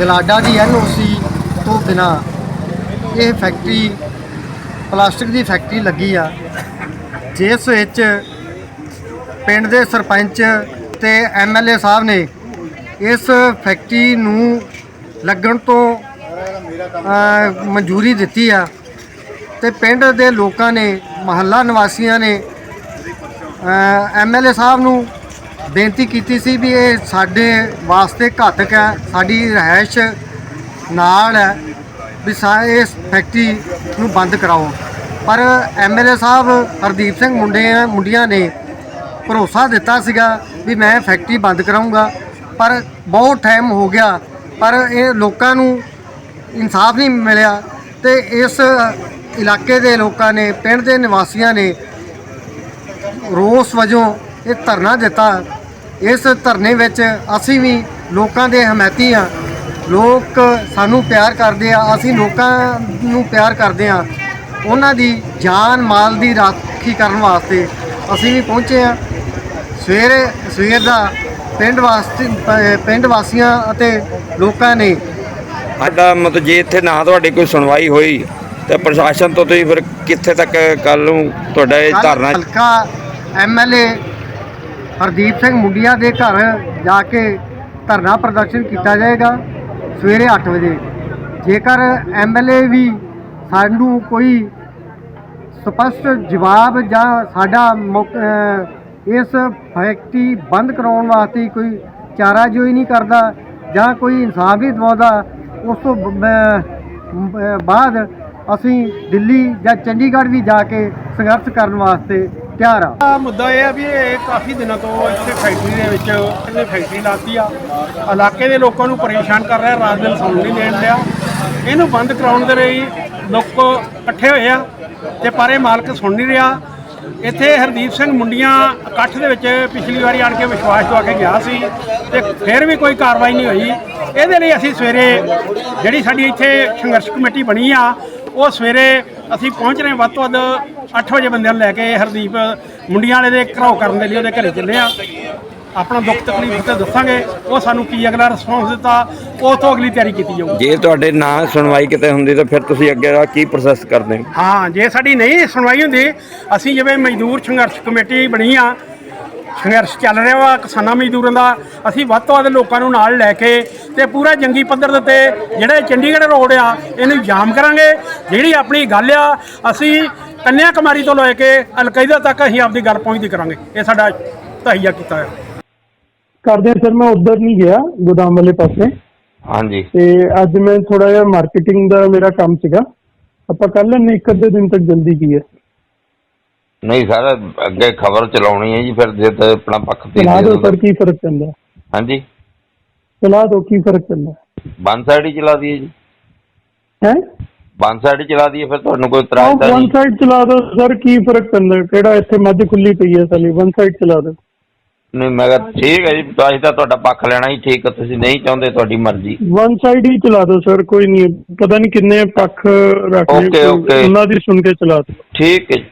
ਗਲਾਡਾ ਦੀ NOC ਤੋਂ ਬਿਨਾ ਇਹ ਫੈਕਟਰੀ, ਪਲਾਸਟਿਕ ਦੀ ਫੈਕਟਰੀ ਲੱਗੀ ਆ। ਜਿਸ ਵਿੱਚ ਪਿੰਡ ਦੇ ਸਰਪੰਚ ਤੇ ਐਮਐਲਏ ਸਾਹਿਬ ਨੇ ਇਸ ਫੈਕਟਰੀ ਨੂੰ ਲੱਗਣ ਤੋਂ ਮਨਜ਼ੂਰੀ ਦਿੱਤੀ ਆ। ਤੇ ਪਿੰਡ ਦੇ ਲੋਕਾਂ ਨੇ, ਮਹੱਲਾ ਨਿਵਾਸੀਆਂ ਨੇ ਐਮਐਲਏ ਸਾਹਿਬ ਨੂੰ ਬੇਨਤੀ ਕੀਤੀ ਸੀ ਵੀ ਇਹ ਸਾਡੇ ਵਾਸਤੇ ਘਾਤਕ ਹੈ, ਸਾਡੀ ਰਹਿائش ਨਾਲ ਹੈ ਵੀ ਸਾ ਇਸ ਫੈਕਟਰੀ ਨੂੰ ਬੰਦ ਕਰਾਓ। ਪਰ ਐਮਐਲਏ ਸਾਹਿਬ ਹਰਦੀਪ ਸਿੰਘ ਮੁੰਡੇ, ਮੁੰਡੀਆਂ ਨੇ ਭਰੋਸਾ ਦਿੱਤਾ ਸੀਗਾ ਵੀ ਮੈਂ ਫੈਕਟਰੀ ਬੰਦ ਕਰਾਉਂਗਾ ਪਰ ਬਹੁਤ ਟਾਈਮ ਹੋ ਗਿਆ, ਪਰ ਇਹ ਲੋਕਾਂ ਨੂੰ ਇਨਸਾਫ ਨਹੀਂ ਮਿਲਿਆ ਤੇ ਇਸ ਇਲਾਕੇ ਦੇ ਲੋਕਾਂ ਨੇ, ਪਿੰਡ ਦੇ ਨਿਵਾਸੀਆਂ ਨੇ ਰੋਸ ਵਜੋਂ ਇਹ ਧਰਨਾ ਦਿੱਤਾ ਇਸ ਧਰਨੇ ਵਿੱਚ ਅਸੀਂ ਵੀ ਲੋਕਾਂ ਦੇ ਹਮਾਇਤੀ ਆ ਲੋਕ ਸਾਨੂੰ ਪਿਆਰ ਕਰਦੇ ਆ ਅਸੀਂ ਲੋਕਾਂ ਨੂੰ ਪਿਆਰ ਕਰਦੇ ਆ। ਉਹਨਾਂ ਦੀ ਜਾਨ ਮਾਲ ਦੀ ਰਾਖੀ ਕਰਨ ਵਾਸਤੇ ਅਸੀਂ ਵੀ ਪਹੁੰਚੇ ਆ। ਸਵੇਰੇ ਸਵੇਰ ਦਾ ਪਿੰਡ ਵਾਸਤੇ ਪ- ਪਿੰਡ ਵਾਸੀਆਂ ਅਤੇ ਲੋਕਾਂ ਨੇ ਸਾਡਾ ਮਤਲਬ ਜੇ ਇੱਥੇ ਨਾ ਤੁਹਾਡੀ ਕੋਈ ਸੁਣਵਾਈ ਹੋਈ ਤੇ ਪ੍ਰਸ਼ਾਸਨ ਤੋਂ ਤੁਸੀਂ ਫਿਰ ਕਿੱਥੇ ਤੱਕ ਕੱਲ ਨੂੰ ਤੁਹਾਡਾ ਇਹ ਧਰਨਾ ਹਲਕਾ ਐਮਐਲਏ ਹਰਦੀਪ ਸਿੰਘ ਮੁੰਡਿਆ ਦੇ ਘਰ ਜਾ ਕੇ ਧਰਨਾ ਪ੍ਰਦਰਸ਼ਨ ਕੀਤਾ ਜਾਏਗਾ ਸਵੇਰੇ 8 ਵਜੇ। ਜੇਕਰ ਐਮਐਲਏ ਵੀ ਸਾਨੂੰ ਕੋਈ ਸਪਸ਼ਟ ਜਵਾਬ ਜਾਂ ਸਾਡਾ ਮੌਕ- ਇਸ ਫੈਕਟਰੀ ਬੰਦ ਕਰਾਉਣ ਵਾਸਤੇ ਕੋਈ ਚਾਰਾ ਜੋਈ ਨਹੀਂ ਕਰਦਾ ਜਾਂ ਕੋਈ ਇਨਸਾਫ ਨਹੀਂ ਦਵਾਉਂਦਾ, ਉਸ ਤੋਂ ਬਾਅਦ ਅਸੀਂ ਦਿੱਲੀ ਜਾਂ ਚੰਡੀਗੜ੍ਹ ਵੀ ਜਾ ਕੇ ਸੰਘਰਸ਼ ਕਰਨ ਵਾਸਤੇ ਤਿਆਰ ਆ। ਆ ਮੁੱਦਾ ਇਹ ਆ ਵੀ ਇਹ ਕਾਫੀ ਦਿਨਾਂ ਤੋਂ ਇੱਥੇ ਫੈਕਟਰੀ ਦੇ ਵਿੱਚ ਇਹਨੇ ਫੈਕਟਰੀ ਲਾਤੀ ਆ। ਇਲਾਕੇ ਦੇ ਲੋਕਾਂ ਨੂੰ ਪਰੇਸ਼ਾਨ ਕਰ ਰਿਹਾ, ਰਾਤ ਦਿਨ ਸੌਣ ਨਹੀਂ ਦੇਣ ਰਿਹਾ ਇਹਨੂੰ ਬੰਦ ਕਰਾਉਣ ਦੇ ਲਈ ਲੋਕ ਇਕੱਠੇ ਹੋਏ ਆ ਤੇ ਪਰ ਇਹ ਮਾਲਕ ਸੁਣ ਨਹੀਂ ਰਿਹਾ। ਇੱਥੇ ਹਰਦੀਪ ਸਿੰਘ ਮੁੰਡੀਆਂ ਇਕੱਠ ਦੇ ਵਿੱਚ ਪਿਛਲੀ ਵਾਰੀ ਆਣ ਕੇ ਵਿਸ਼ਵਾਸ ਦਵਾ ਕੇ ਗਿਆ ਸੀ ਤੇ ਫਿਰ ਵੀ ਕੋਈ ਕਾਰਵਾਈ ਨਹੀਂ ਹੋਈ। ਇਹਦੇ ਲਈ ਅਸੀਂ ਸਵੇਰੇ ਜਿਹੜੀ ਸਾਡੀ ਇੱਥੇ ਸੰਘਰਸ਼ ਕਮੇਟੀ ਬਣੀ ਆ, ਉਹ ਸਵੇਰੇ ਅਸੀਂ ਪਹੁੰਚ ਰਹੇ ਹਾਂ ਵੱਧ ਤੋਂ ਵੱਧ 8 ਵਜੇ ਬੰਦਿਆਂ ਨੂੰ ਲੈ ਕੇ ਹਰਦੀਪ ਮੁੰਡੀਆਂ ਵਾਲੇ ਦੇ ਘਰਾਓ ਕਰਨ ਦੇ ਲਈ ਉਹਦੇ ਘਰੇ ਚੱਲੇ ਆ ਆਪਣਾ ਦੁੱਖ ਤਕਲੀਫ ਤੇ ਦੱਸਾਂਗੇ ਉਹ ਸਾਨੂੰ ਕੀ ਅਗਲਾ ਰਿਸਪੌਂਸ ਦਿੱਤਾ ਉਸ ਤੋਂ ਅਗਲੀ ਤਿਆਰੀ ਕੀਤੀ ਜਾਊਗੀ। ਜੇ ਤੁਹਾਡੇ ਨਾ ਸੁਣਵਾਈ ਕਿਤੇ ਹੁੰਦੀ ਤਾਂ ਫਿਰ ਤੁਸੀਂ ਅੱਗੇ ਦਾ ਕੀ ਪ੍ਰੋਸੈਸ ਕਰਦੇ? ਹਾਂ ਜੇ ਸਾਡੀ ਨਹੀਂ ਸੁਣਵਾਈ ਹੁੰਦੀ ਅਸੀਂ ਜਿਵੇਂ ਮਜ਼ਦੂਰ ਸੰਘਰਸ਼ ਕਮੇਟੀ ਬਣੀ ਆ ਸੰਘਰਸ਼ ਚੱਲ ਰਿਹਾ ਵਾ ਕਿਸਾਨਾਂ ਮਜ਼ਦੂਰਾਂ ਦਾ ਅਸੀਂ ਵੱਧ ਤੋਂ ਵੱਧ ਲੋਕਾਂ ਨੂੰ ਨਾਲ ਲੈ ਕੇ ਤੇ ਪੂਰਾ ਜੰਗੀ ਪੱਧਰ ਦੇ ਉੱਤੇ ਜਿਹੜਾ ਚੰਡੀਗੜ੍ਹ ਰੋਡ ਆ ਇਹਨੂੰ ਜਾਮ ਕਰਾਂਗੇ। ਜਿਹੜੀ ਆਪਣੀ ਗੱਲ ਆ ਅਸੀਂ ਕੰਨਿਆ ਕੁਮਾਰੀ ਤੋਂ ਲੈ ਕੇ ਅਲਕਾਇਦਾ ਤੱਕ ਅਸੀਂ ਆਪਦੀ ਗੱਲ ਪਹੁੰਚਦੀ ਕਰਾਂਗੇ। ਇਹ ਸਾਡਾ ਤਹਈਆ ਕੀਤਾ ਹੈ ਕਰਦੇ ਸਰ ਮੈਂ ਉਧਰ ਨਹੀਂ ਗਿਆ ਗੋਦਾਮ ਵਾਲੇ ਪਾਸੇ। ਹਾਂਜੀ। ਤੇ ਅੱਜ ਮੈਂ ਥੋੜਾ ਜਿਹਾ ਮਾਰਕੀਟਿੰਗ ਦਾ ਮੇਰਾ ਕੰਮ ਸੀਗਾ। ਆਪਾਂ ਕਰ ਲੈਂਦੇ ਇੱਕ ਅੱਧੇ ਦਿਨ ਤੱਕ ਜਲਦੀ ਕੀ ਹੈ ਨਹੀਂ ਸਰ ਅੱਗੇ ਖਬਰ ਚਲਾਉਣੀ ਹੈ ਜੀ ਫਿਰ ਜੇ ਤਾਂ ਆਪਣਾ ਪੱਖ ਤੇ ਚਲਾ ਦਿਓ ਸਰ ਕੀ ਫ਼ਰਕ ਪੈਂਦਾ? ਹਾਂਜੀ। ਚਲਾ ਦਿਓ ਕੀ ਫ਼ਰਕ ਪੈਂਦਾ? ਵਨ ਸਾਈਡ ਹੀ ਚਲਾ ਦਈਏ ਜੀ। ਹੈ? ਵਨ ਸਾਈਡ ਹੀ ਚਲਾ ਦਈਏ ਫਿਰ ਤੁਹਾਨੂੰ ਕੋਈ ਇਤਰਾਜ਼ ਤਾਂ ਵਨ ਨਹੀਂ। ਸਾਈਡ ਚਲਾ ਦਿਓ ਸਰ ਕੀ ਫ਼ਰਕ ਪੈਂਦਾ? ਕਿਹੜਾ ਇੱਥੇ ਮੱਝ ਖੁੱਲੀ ਪਈ ਹੈ ਸਾਲੀ ਵਨ ਸਾਈਡ ਚਲਾ ਦਿਓ ਨਹੀਂ ਮੈਂ ਕਿਹਾ ਠੀਕ ਹੈ ਜੀ ਅਸੀਂ ਤਾਂ ਤੁਹਾਡਾ ਪੱਖ ਲੈਣਾ ਹੀ ਠੀਕ ਹੈ ਤੁਸੀਂ ਨਹੀਂ ਚਾਹੁੰਦੇ ਤੁਹਾਡੀ ਮਰਜ਼ੀ। ਵਨ ਸਾਈਡ ਹੀ ਚਲਾ ਦਿਓ ਸਰ ਕੋਈ ਨਹੀਂ ਪਤਾ ਨਹੀਂ ਕਿੰਨੇ ਪੱਖ Okay, okay. ਉਹਨਾਂ ਦੀ ਸੁਣ ਕੇ ਚਲਾ ਦਿਓ ਠੀਕ ਹੈ ਜੀ।